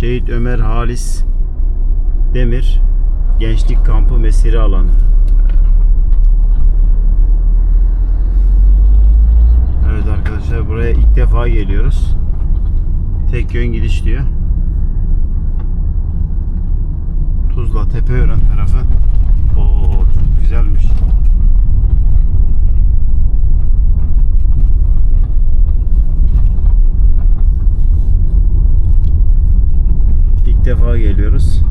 Şehit Ömer Halis Demir Gençlik Kampı Mesire Alanı. Evet arkadaşlar buraya ilk defa geliyoruz. Tek yön gidiş diyor. Tuzla Tepeören tarafı. Oo çok güzelmiş. İlk defa geliyoruz.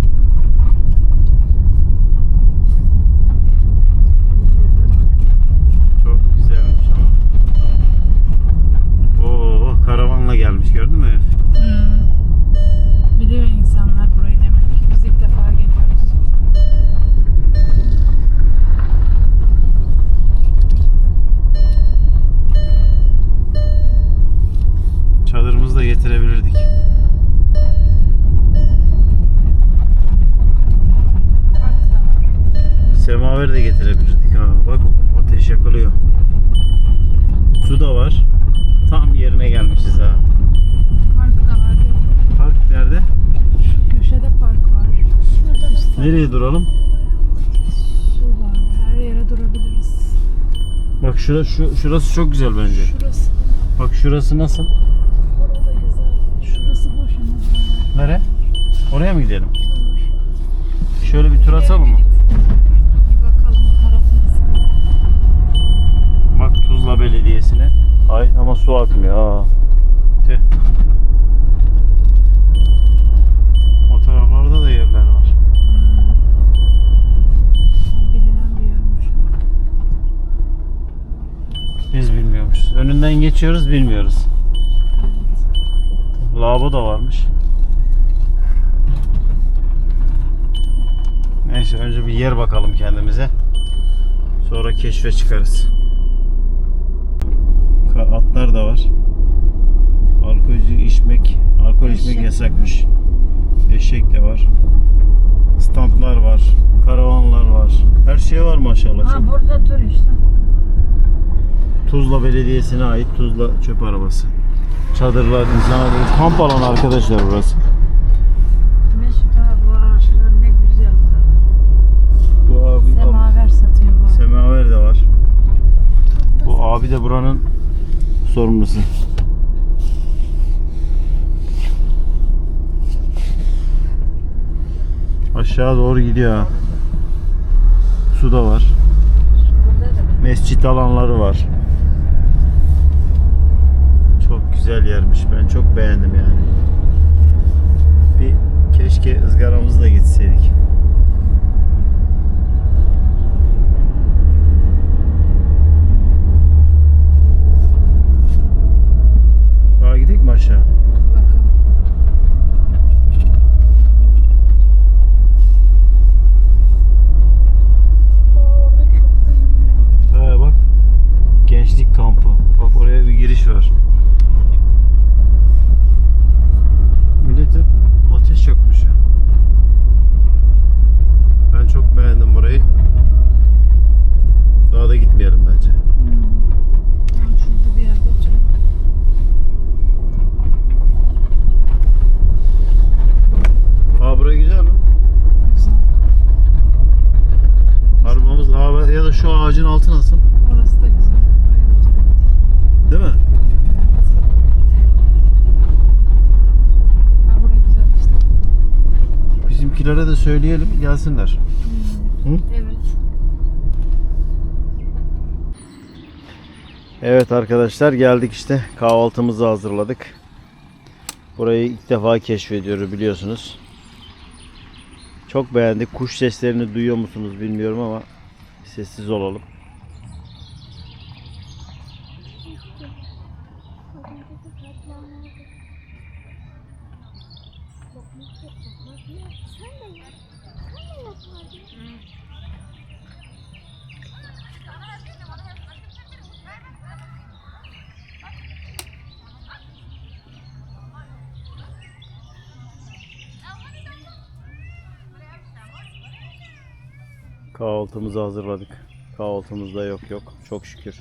Nereye duralım? su var. Her yere durabiliriz. Bak şura, şu, şurası çok güzel bence. Şurası. Bak şurası nasıl? Orada güzel. Şurası boş ama. Nere? Oraya mı gidelim? Şöyle bir tur atalım mı? Bir bakalım o taraf nasıl. Bak Tuzla Belediyesi'ne. Ay ama su akmıyor ha. Tüh. O taraflarda da yerler var. Hmm. Bilinen bir yermiş. Biz bilmiyormuşuz. Önünden geçiyoruz bilmiyoruz. Lavabo da varmış. Neyse önce bir yer bakalım kendimize. Sonra keşfe çıkarız. Ka- Atlar da var. Alkol içmek, alkol içmek Eşek yasakmış. Eşek de var. Standlar var. Karavanlar var. Her şey var maşallah. Ha burada dur işte. Tuzla Belediyesi'ne ait Tuzla çöp arabası. Çadırlar, insanlar, kamp alanı arkadaşlar burası. Mesut abi bu ağaçlar ne güzel. Bu abi Semaver satıyor bu. semaver de var. Bu abi de buranın sorumlusu. Aşağı doğru gidiyor ha. Su da var. Mescit alanları var. Güzel yermiş. Ben çok beğendim yani. Bir keşke ızgaramızı da gitseydik. Daha gidelim mi aşağı? Bakalım. He bak. Gençlik kampı. Bak oraya bir giriş var. Millet hep ateş yakmış ya. Ben çok beğendim burayı. Daha da gitmeyelim bence. Hmm. Tam şurada bir yerde oturalım. Aa buraya güzel mi? Güzel. Arabamız aa, ya da şu ağacın altı nasıl? Orası da güzel. Oraya da. Değil mi? Ha burası güzel işte. Bizimkilere de söyleyelim gelsinler. Hı? Evet. Evet arkadaşlar geldik işte kahvaltımızı hazırladık. Burayı ilk defa keşfediyoruz biliyorsunuz. Çok beğendik. Kuş seslerini duyuyor musunuz bilmiyorum ama sessiz olalım. Kahvaltımızı hazırladık. Kahvaltımızda yok yok. Çok şükür.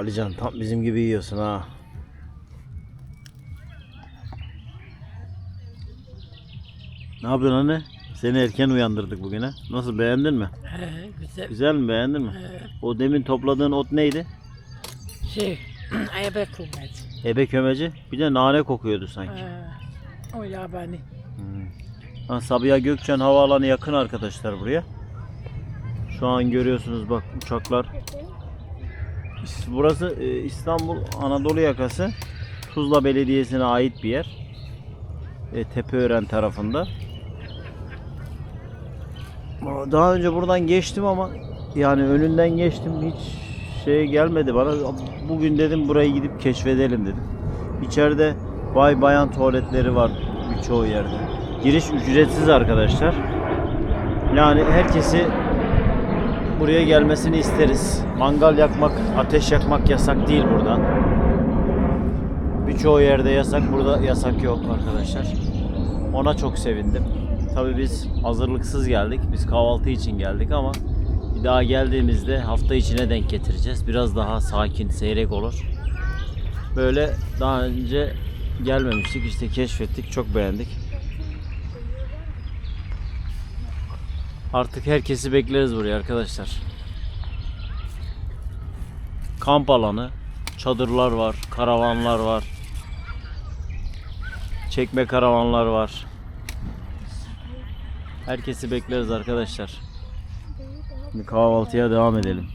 Alican tam bizim gibi yiyorsun ha. Ne yapıyorsun anne? Seni erken uyandırdık bugün ha. Nasıl beğendin mi? He, güzel. Güzel mi beğendin mi? He, O demin topladığın ot neydi? şey, ebe kılmaz. Ebe kömeci. Bir de nane kokuyordu sanki. He, o yabani. Hmm. Ha, Sabiha Gökçen Havaalanı yakın arkadaşlar buraya. Şu an görüyorsunuz bak uçaklar. Burası e, İstanbul Anadolu yakası. Tuzla Belediyesi'ne ait bir yer. E, Tepeören tarafında. Daha önce buradan geçtim ama yani önünden geçtim hiç şey gelmedi bana. Bugün dedim burayı gidip keşfedelim dedim. İçeride bay bayan tuvaletleri var birçoğu yerde. Giriş ücretsiz arkadaşlar. Yani herkesi buraya gelmesini isteriz. Mangal yakmak, ateş yakmak yasak değil burada. Birçoğu yerde yasak, burada yasak yok arkadaşlar. Ona çok sevindim. Tabii biz hazırlıksız geldik. Biz kahvaltı için geldik ama bir daha geldiğimizde hafta içine denk getireceğiz. Biraz daha sakin, seyrek olur. Böyle daha önce gelmemiştik. işte keşfettik. Çok beğendik. Artık herkesi bekleriz buraya arkadaşlar. Kamp alanı, çadırlar var, karavanlar var. Çekme karavanlar var. Herkesi bekleriz arkadaşlar. Şimdi kahvaltıya devam edelim.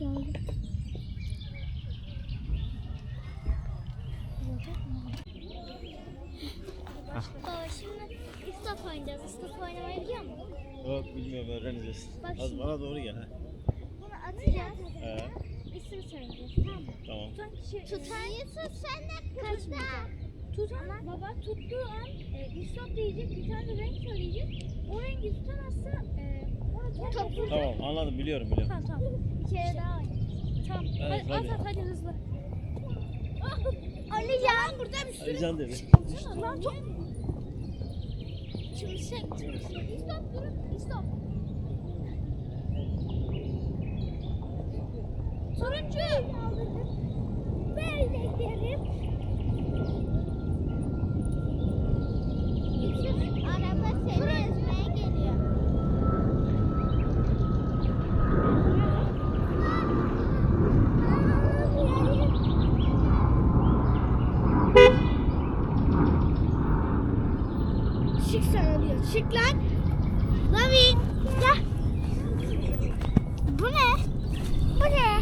Baba Yok bilmiyorum öğreneceğiz. Bak Az şimdi. bana doğru gel. ha. Bunu atacağız. He. İsim söyleyeceğiz. Tamam mı? Tamam. Tutan kişi... Tutan Yusuf sen de kaçma. Tutan baba tuttuğu an e, istop diyecek bir tane renk söyleyecek. O rengi tutamazsa e, onu top vuracak. Tamam anladım biliyorum biliyorum. Tamam tamam. Bir kere daha oynayacağız. Tamam. Evet, hadi, hadi. at at hadi hızlı. Ali Can burada bir sürü. Alican dedi. Lan çok. Çımşek çımşek. İstop durun. İstop. Turuncu. Böyle gidelim. Araba seni lan. Lavin. Gel. Bu ne? Bu ne?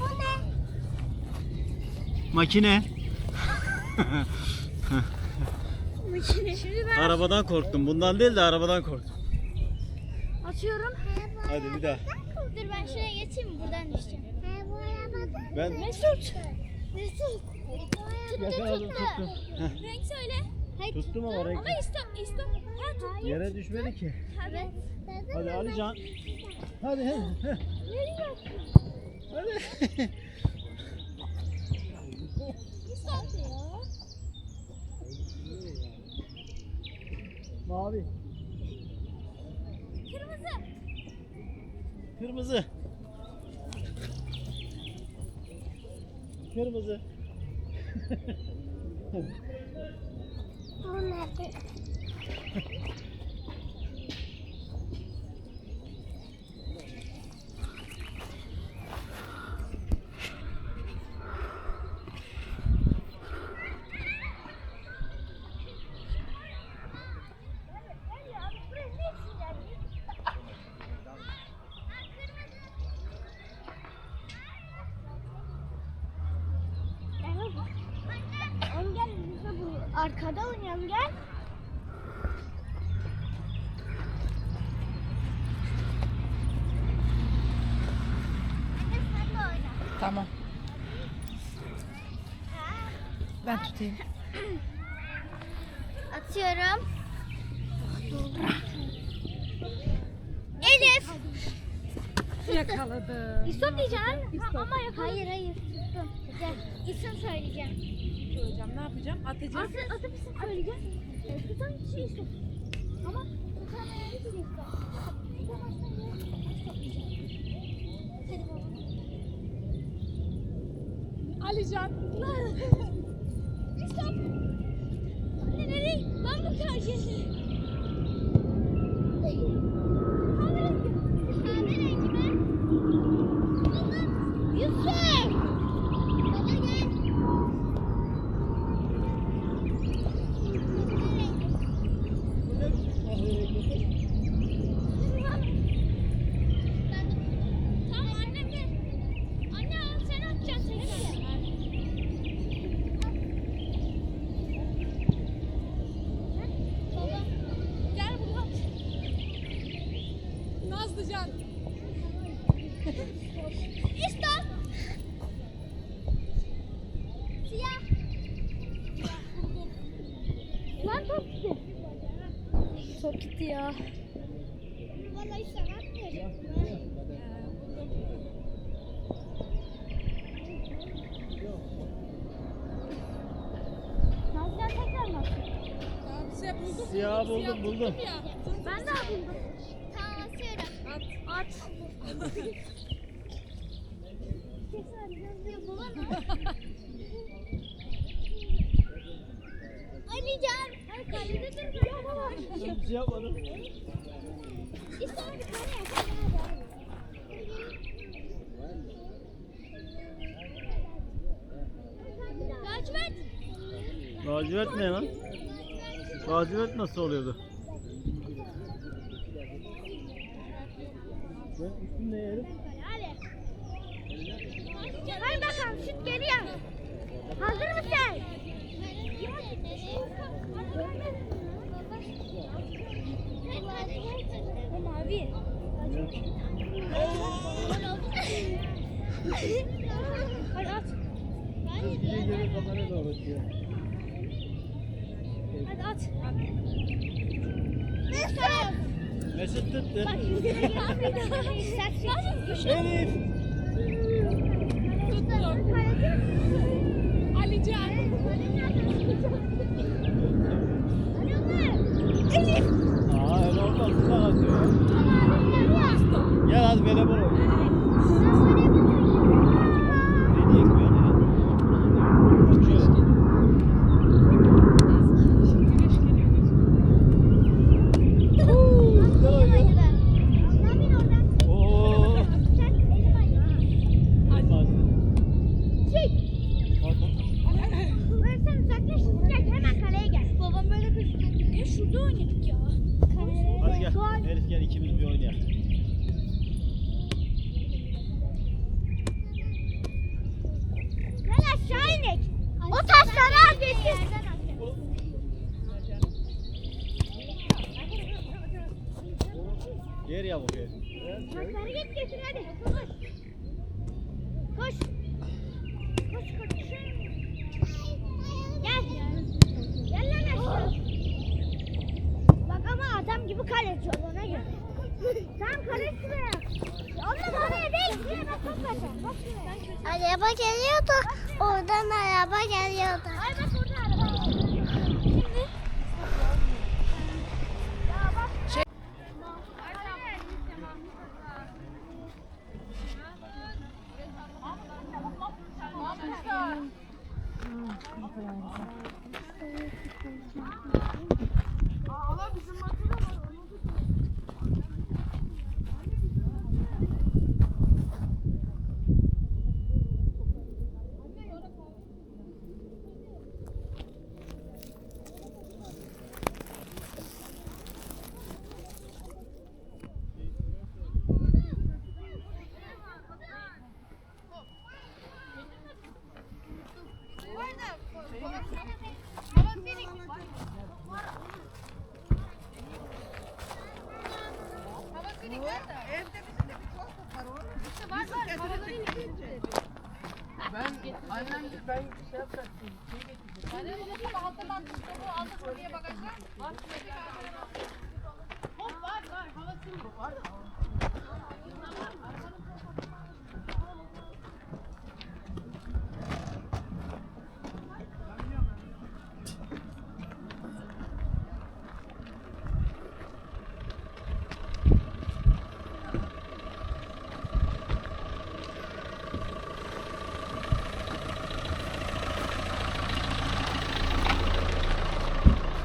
Bu ne? Makine. Makine. Şimdi ben Arabadan korktum. Bundan değil de arabadan korktum. atıyorum. Hadi bir daha. Dur ben şuraya geçeyim mi? Buradan düşeceğim. bu arabada. Ben Mesut. Mesut. Yakaladım, tuttu. tuttum. Renk söyle. Hayır, Tuttum ama renk- Ama istop istop. Ha tuttu. yere düşmedi ki. Evet. Hadi Alican. Hadi hadi. Nereye Hadi. Mavi. Kırmızı. Kırmızı. Kırmızı. Bu nerede? Oynayalım gel. Tamam. Ben tutayım. Atıyorum. Elif. Yakaladım. İstop diyeceğim. Ha, ama yok. Hayır hayır. Tuttum. Gel. İsim söyleyeceğim. Hocam ne yapacağım? Atacağım. Atı, atıp isim söyleyeceğim. E, tutan kişi istop. Ama ya. Hadi baba. Alican. Stop. Anne nereye? Ben bu karşıya. Kahverengi. Kahverengi mi? Yusuf. Baba gel. Tamam annem gel. Anne al sen atacaksın tekrar. Baba. Gel buraya. Nazlıcan. İşte. Siyah. Lan top gitti. Top gitti ya. Vallahi sana atmayacak. Nazlıcan tekrar mı? Şey buldum. Siyah buldum buldum. Ya. Ben de buldum. Tamam atıyorum. At. At. Kesin gözlüğü bulamam. Alican. Ay kalede dur. Ya baba. Bir şey yapmadım. İşte abi kare. Lacivert. Lacivert ne lan? Lacivert nasıl oluyordu? Ben üstünde yerim. Hadi. Bakalım şut geliyor. Hazır mısın? O mavi. Hadi at. Geri geri kameraya doğru atıyor. Hadi at. Mesut. Mesut tuttu. Bak yüzüne gel. Elif. Alican. Elif. Aa öyle olmaz. Sıcak atıyor. Gel hadi böyle bol oynayalım. Beni ekmeğe de. Bak şöyle. Oo. Babam böyle koşuyor. Ya şurada oynadık ya. Hadi gel. An Elif gel ikimiz bir oynayalım. Gel aşağı inek. O taşları al getir. Yer yamuk yer. Taşları git getir hadi. Koş. Koş koş. Gel. Gel lan aşağı. Bak adam gibi kaleci ol ona göre. Tam bırak. Oğlum oraya değil. Şuraya bak. Bak şuraya. Araba geliyordu. Oradan araba geliyordu. Ay bak orada araba. Şimdi. Aynen ben şey yapacaktım. Şey getirecektim. Ben de bunu hatırlattım. Bunu aldık diye bagajdan. Artık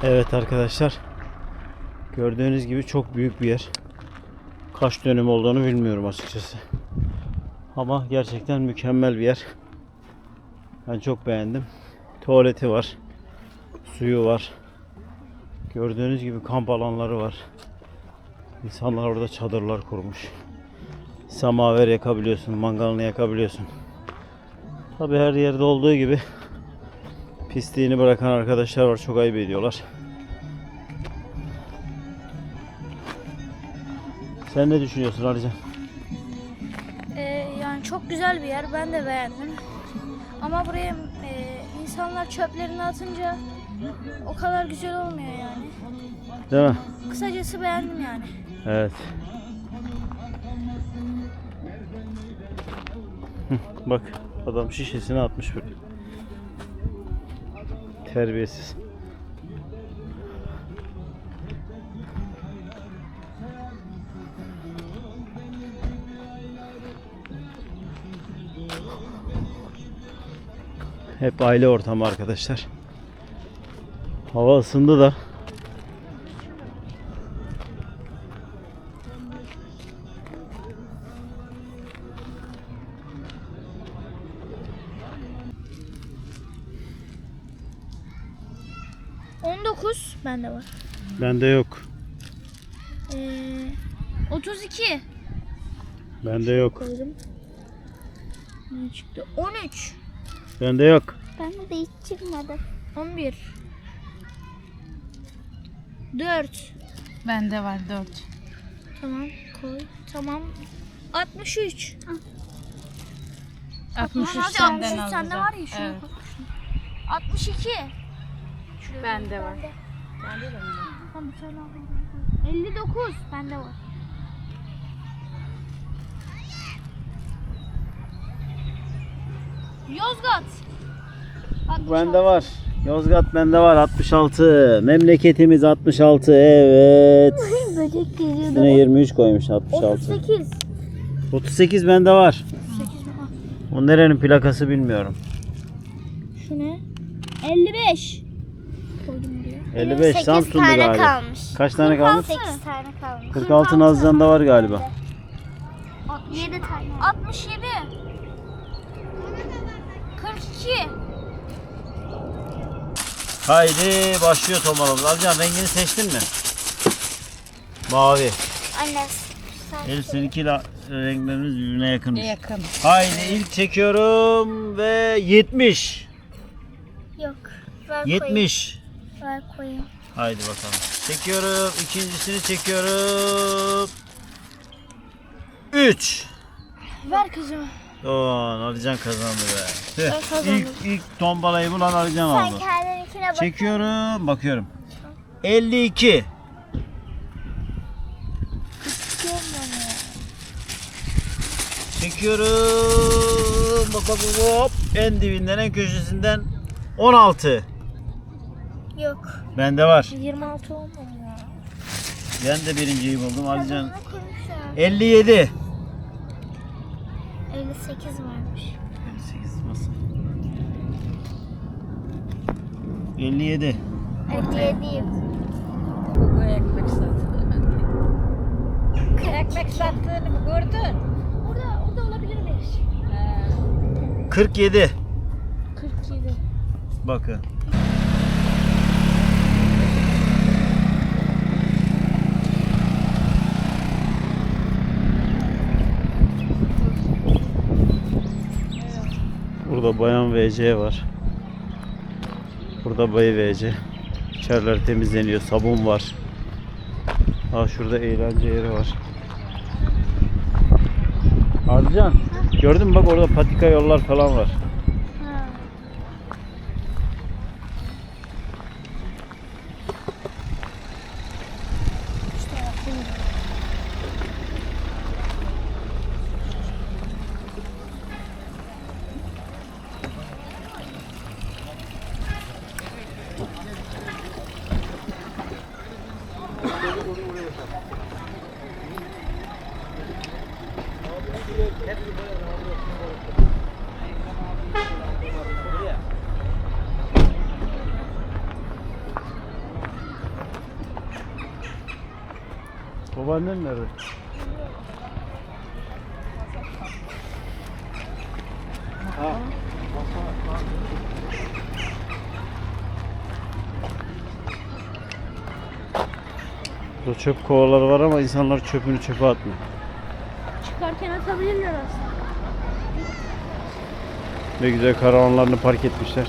Evet arkadaşlar. Gördüğünüz gibi çok büyük bir yer. Kaç dönüm olduğunu bilmiyorum açıkçası. Ama gerçekten mükemmel bir yer. Ben çok beğendim. Tuvaleti var. Suyu var. Gördüğünüz gibi kamp alanları var. İnsanlar orada çadırlar kurmuş. Samaver yakabiliyorsun, mangalını yakabiliyorsun. Tabi her yerde olduğu gibi pisliğini bırakan arkadaşlar var. Çok ayıp ediyorlar. Sen ne düşünüyorsun Alican? Ee, yani çok güzel bir yer. Ben de beğendim. Ama buraya e, insanlar çöplerini atınca o kadar güzel olmuyor yani. Değil mi? Kısacası beğendim yani. Evet. Hı, Bak adam şişesini atmış böyle. Terbiyesiz. Hep aile ortamı arkadaşlar. Hava ısındı da On dokuz bende var. bende yok. Ee, 32 Bende yok. koydum. Ne çıktı? 13. Bende yok. Bende de hiç çıkmadı. 11. 4. Bende var 4. Tamam koy. Tamam. 63. 63 Hadi senden 63 aldı. sende var ya şuna Evet. bak. 62. Bende var. Tamam bir tane alayım. 59 bende var. Yozgat. 66. Bende var. Yozgat bende var 66. Memleketimiz 66. Evet. Böcek geliyordu. Yine 23 koymuş 66. 38. 38 bende var. 8 mi? O nerenin plakası bilmiyorum. Şu ne? 55. Koydum buraya. 55 Samsun'du galiba. kalmış. Kaç tane kalmış? 8 tane kalmış. 46 Nazlıcan'da var galiba. 67 tane. 67. 42. Haydi başlıyor tomarımız. Alcan rengini seçtin mi? Mavi. Anne. Elif seninkiyle renklerimiz birbirine yakınmış. Yakın. Haydi ilk çekiyorum ve 70. Yok. Ver 70. Koyayım. Ver koyayım. Haydi bakalım. Çekiyorum. ikincisini çekiyorum. 3. Ver kızım. Oo, Alican kazandı be. Tüh. Kazandım. İlk, ilk tombalayı bulan Alican Sen aldı. kendininkine bak. Çekiyorum. Bakıyorum. 52. Çekiyorum. Bak bak bak, hop. En dibinden en köşesinden 16. Yok. Bende var. 26 olmadı ya. Ben de birinciyi buldum Alican. Kazanına koymuşlar. 57. 58 varmış. 58 nasıl? 57. 57 yok. Bu ekmek sattı Ekmek sattığını mı gördün? Orada, orada olabilir mi? 47. 47. Bakın. Burada bayan VC var. Burada bayı VC. İçeriler temizleniyor. Sabun var. Aa şurada eğlence yeri var. Ardıcan. Gördün mü bak orada patika yollar falan var. Babaannen nerede? Ha. Burada çöp kovaları var ama insanlar çöpünü çöpe atmıyor. Çıkarken atabilirler aslında. Ne güzel karavanlarını park etmişler.